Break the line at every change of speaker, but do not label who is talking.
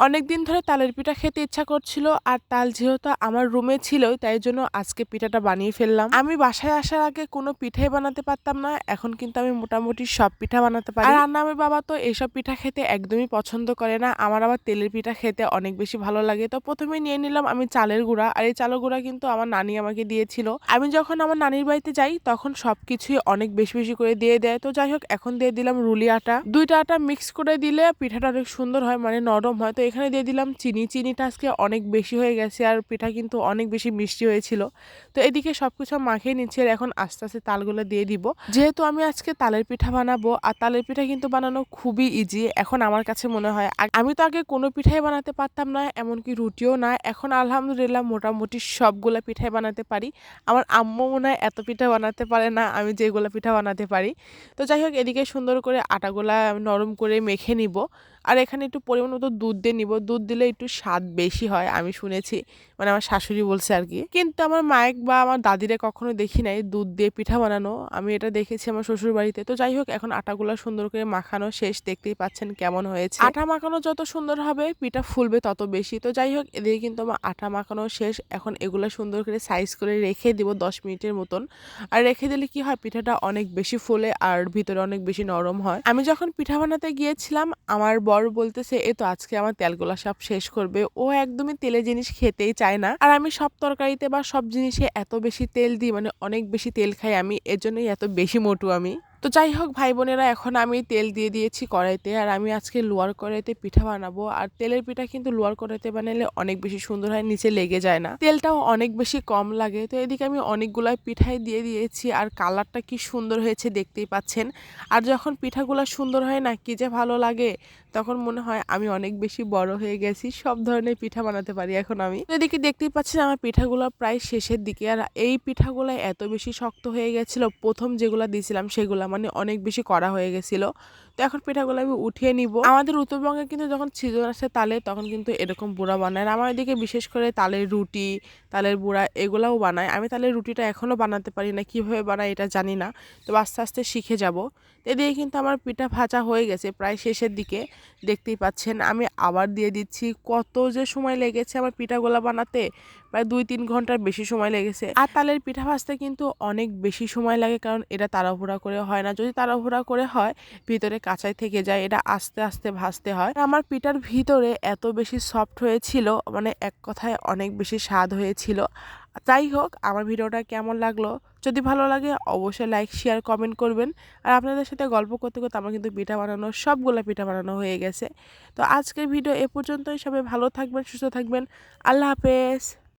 অনেক দিন ধরে তালের পিঠা খেতে ইচ্ছা করছিল আর তাল যেহেতু আমার রুমে ছিল তাই জন্য আজকে পিঠাটা বানিয়ে ফেললাম। আমি বাসায় আসার আগে কোনো পিঠাই বানাতে পারতাম না, এখন কিন্তু আমি মোটামুটি সব পিঠা বানাতে পারি। আর নামের বাবা তো এইসব পিঠা খেতে একদমই পছন্দ করে না, আমার আবার তেলের পিঠা খেতে অনেক বেশি ভালো লাগে। তো প্রথমে নিয়ে নিলাম আমি চালের গুঁড়া, আর এই চালের গুঁড়া কিন্তু আমার নানি আমাকে দিয়েছিল। আমি যখন আমার নানির বাড়িতে যাই, তখন সব কিছুই অনেক বেশি বেশি করে দিয়ে দেয়। তো যাই হোক, এখন দিয়ে দিলাম রুলি আটা। দুইটা আটা মিক্স করে দিলে পিঠাটা অনেক সুন্দর হয় মানে নরম হয়। তো এখানে দিয়ে দিলাম চিনি। চিনিটা আজকে অনেক বেশি হয়ে গেছে আর পিঠা কিন্তু অনেক বেশি মিষ্টি হয়েছিল। তো এদিকে সব কিছু মাখিয়ে নিচ্ছি আর এখন আস্তে আস্তে তালগুলো দিয়ে দিব। যেহেতু আমি আজকে তালের পিঠা বানাবো আর তালের পিঠা কিন্তু বানানো খুবই ইজি এখন আমার কাছে মনে হয় আমি তো আগে কোনো পিঠাই বানাতে পারতাম না, এমনকি রুটিও না। এখন আলহামদুলিল্লাহ মোটামুটি সবগুলো পিঠাই বানাতে পারি। আমার আম্মু মনে হয় এত পিঠা বানাতে পারে না, আমি যেগুলো পিঠা বানাতে পারি। তো যাই হোক, এদিকে সুন্দর করে আটাগুলা নরম করে মেখে নিব। আর এখানে একটু পরিমাণ মতো দুধ দিয়ে নিব। দুধ দিলে একটু স্বাদ বেশি হয়, আমি শুনেছি। মানে আমার শাশুড়ি বলছে আর কি। কিন্তু আমার মায়ের বা আমার দাদিরা কখনো দেখি নাই দুধ দিয়ে পিঠা বানানো। আমি এটা দেখেছি আমার শ্বশুর বাড়িতে তো যাই হোক, এখন আটাগুলো সুন্দর করে মাখানো শেষ। দেখতেই পাচ্ছেন কেমন হয়েছে। আটা মাখানো যত সুন্দর হবে, পিঠা ফুলবে তত বেশি। তো যাই হোক, এদিকে কিন্তু আমার আটা মাখানো শেষ। এখন এগুলো সুন্দর করে সাইজ করে রেখে দিব দশ মিনিটের মতন। আর রেখে দিলে কি হয়, পিঠাটা অনেক বেশি ফুলে আর ভিতরে অনেক বেশি নরম হয়। আমি যখন পিঠা বানাতে গিয়েছিলাম, আমার বর বলতেছে, এ তো আজকে আমার তেলগুলা সব শেষ করবে। ও একদমই তেলে জিনিস খেতেই চায় না। আর আমি সব তরকারিতে বা সব জিনিসে এত বেশি তেল দিই মানে অনেক বেশি তেল খাই আমি এজন্যই এত বেশি মোটু আমি। তো যাই হোক ভাই বোনেরা এখন আমি তেল দিয়ে দিয়েছি কড়াইতে। আর আমি আজকে লোয়ার কড়াইতে পিঠা বানাবো। আর তেলের পিঠা কিন্তু লোয়ার কড়াইতে বানালে অনেক বেশি সুন্দর হয়, নিচে লেগে যায় না। তেলটাও অনেক বেশি কম লাগে। তো এদিকে আমি অনেকগুলাই পিঠাই দিয়ে দিয়েছি। আর কালারটা কি সুন্দর হয়েছে দেখতেই পাচ্ছেন। আর যখন পিঠাগুলো সুন্দর হয় না, কি যে ভালো লাগে, তখন মনে হয় আমি অনেক বেশি বড় হয়ে গেছি। সব ধরনের পিঠা বানাতে পারি এখন আমি। এদিকে দেখতেই পাচ্ছেন আমার পিঠাগুলো প্রায় শেষের দিকে। আর এই পিঠাগুলো এত বেশি শক্ত হয়ে গেছিল, প্রথম যেগুলো দিয়েছিলাম সেগুলো মানে অনেক বেশি করা হয়ে গেছিল। তো এখন পিঠাগুলো আমি উঠিয়ে নিব। আমাদের উত্তরবঙ্গে কিন্তু যখন সিজন আসে তালে তখন কিন্তু এরকম বুড়া বানায় আমার এদিকে বিশেষ করে তালের রুটি, তালের বুড়া এগুলাও বানায়। আমি তালের রুটিটা এখনও বানাতে পারি না, কীভাবে বানাই এটা জানি না। তো আস্তে আস্তে শিখে যাব। এদিকে কিন্তু আমার পিঠা ভাজা হয়ে গেছে প্রায় শেষের দিকে, দেখতেই পাচ্ছেন। আমি আবার দিয়ে দিচ্ছি। কত যে সময় লেগেছে আমার পিঠাগুলা বানাতে, প্রায় দুই, তিন ঘণ্টার বেশি সময় লেগেছে। আর তালের পিঠা ভাজতে কিন্তু অনেক বেশি সময় লাগে, কারণ এটা তাড়াহুড়া করে হয় না। যদি তাড়াহুড়া করে হয়, ভিতরে কাঁচাই থেকে যায়, এটা আস্তে আস্তে ভাজতে হয়। আমার পিঠার ভিতরে এত বেশি সফট হয়েছিল মানে এক কথায় অনেক বেশি স্বাদ হয়েছিল। যাই হোক, আমার ভিডিওটা কেমন লাগল? যদি ভালো লাগে, অবশ্যই লাইক শেয়ার কমেন্ট করবেন। আর আপনাদের সাথে গল্প করতে করতে আমার কিন্তু পিঠা বানানো, সবগুলো পিঠা বানানো হয়ে গেছে। তো আজকের ভিডিও এ পর্যন্তই। সবাই ভালো থাকবেন, সুস্থ থাকবেন। আল্লাহ হাফেজ।